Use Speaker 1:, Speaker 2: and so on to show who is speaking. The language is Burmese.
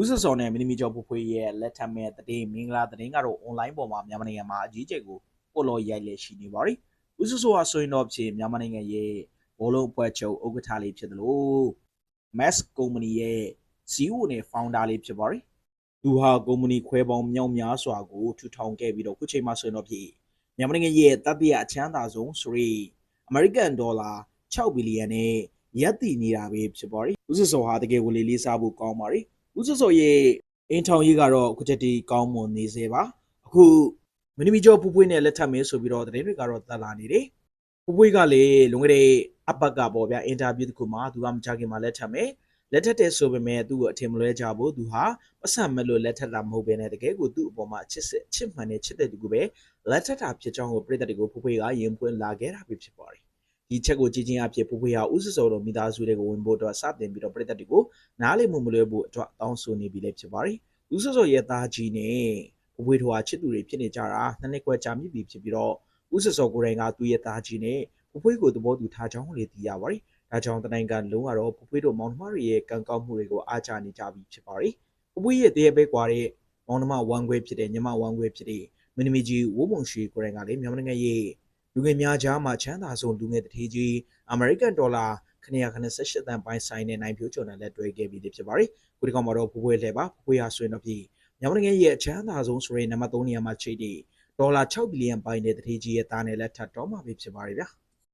Speaker 1: ဦးစစောနဲ့မင်းသမီးကျော်ဖွဖွရဲ့လက်ထပ်မဲ့တည်င်းမင်္ဂလာတည်င်းကတော့ online ပေါ်မှာမြန်မာနိုင်ငံမှာအကြီးကျယ်ကိုပို့လို့ရိုက်လက်ရှိနေပါပြီဦးစစောဟာဆိုရင်တော့ဖြစ်မြန်မာနိုင်ငံရဲ့ဘောလုံးအဖွဲ့ချုပ်ဥက္ကဋ္ဌလေးဖြစ်တယ်လို့ Mass Company ရဲ့ CEO နဲ့ founder လေးဖြစ်ပါပြီသူဟာကုမ္ပဏီခွဲပေါင်းမြောက်များစွာကိုထူထောင်ခဲ့ပြီးတော့ခုချိန်မှာဆိုရင်တော့ဖြစ်မြန်မာနိုင်ငံရဲ့တတိယအချမ်းသာဆုံးဆိုရင် American Dollar 6ဘီလီယံနဲ့ရပ်တည်နေတာပဲဖြစ်ပါပြီဦးစစောဟာတကယ်ကိုလေးလေးစားဖို့ကောင်းပါပြီ ဦးစောစောရဲ့အင်ထောင်ရေးကတော့အခုချက်တီကောင်းမွန်နေစေပါအခုမင်းသမီးကျော်ပူပွေးနဲ့လက်ထပ်မင်းဆိုပြီးတော့သတင်းတွေကတော့တက်လာနေတယ်ပူပွေးကလည်းလွန်ခဲ့တဲ့အပတ်ကပေါ့ဗျာအင်တာဗျူးတစ်ခုမှာသူကမကြခင်မှာလက်ထပ်မယ်လက်ထပ်တဲ့ဆိုပေမဲ့သူ့ကိုအထင်မလွဲကြဘူးသူဟာပတ်စံမဲ့လို့လက်ထပ်တာမဟုတ်ဘဲနဲ့တကယ်ကိုသူ့အပေါ်မှာချစ်စစ်ချစ်မှန်တဲ့ချစ်တဲ့သူကပဲလက်ထပ်တာဖြစ်ကြောင်းကိုပြည်သက်တွေကိုပူပွေးကရင်ပွင့်လာခဲ့တာပဲဖြစ်ပါတယ် ဒီချက်ကိုကြည့်ချင်းအဖြစ်ပူပွေးဟာဥစစောတော်မိသားစုတွေကိုဝင်ဖို့အတွက်စတင်ပြီးတော့ပြည်သက်တွေကိုနားလည်မှုမလွဲဖို့အတွက်တောင်းဆိုနေပြီလည်းဖြစ်ပါတယ်။ဦးစောစောရဲ့သားကြီးနဲ့ဘဝေထွာချစ်သူတွေဖြစ်နေကြတာနှစ်နှစ်ခွဲကြာမြင့်ပြီဖြစ်ပြီးတော့ဦးစောစောကိုယ်တိုင်ကသူ့ရဲ့သားကြီးနဲ့ဘဖွေးကိုသဘောတူထားကြောင်းလည်းသိရပါတယ်။ဒါကြောင့်တနိုင်ကလုံးကတော့ဘဖွေးတို့မောင်နှမတွေရဲ့ကံကောင်းမှုတွေကိုအားချနေကြပြီဖြစ်ပါတယ်။ဘဖွေးရဲ့တရေပဲကွာတဲ့မောင်နှမဝမ်းခွဲဖြစ်တဲ့ညမဝမ်းခွဲဖြစ်တဲ့မင်းသမီးကြီးဝိုးမုံရှိကိုယ်တိုင်ကလည်းမြန်မာနိုင်ငံရဲ့ လူငယ်များကြားမှာချမ်းသာဆုံးလူငယ်တထေးကြီးအမေရိကန်ဒေါ်လာ988တန်ပိုင်းဆိုင်နဲ့နိုင်ဖြိုးချုံနဲ့လက်တွဲခဲ့ပြီးဖြစ်ပါတယ်။ခုဒီကောင်မှာတော့ဖိုးဖွေးလဲပါဖိုးဖွေးဟာဆိုရင်တော့ပြည်မြန်မာနိုင်ငံရဲ့အချမ်းသာဆုံးဆိုရင်နံပါတ်3နေရာမှာချိတ်တဲ့ဒေါ်လာ6ဘီလီယံပိုင်းတဲ့တထေးကြီးရဲ့သားနဲ့လက်ထပ်တော့မှာဖြစ်ပါတယ်ဗျာ။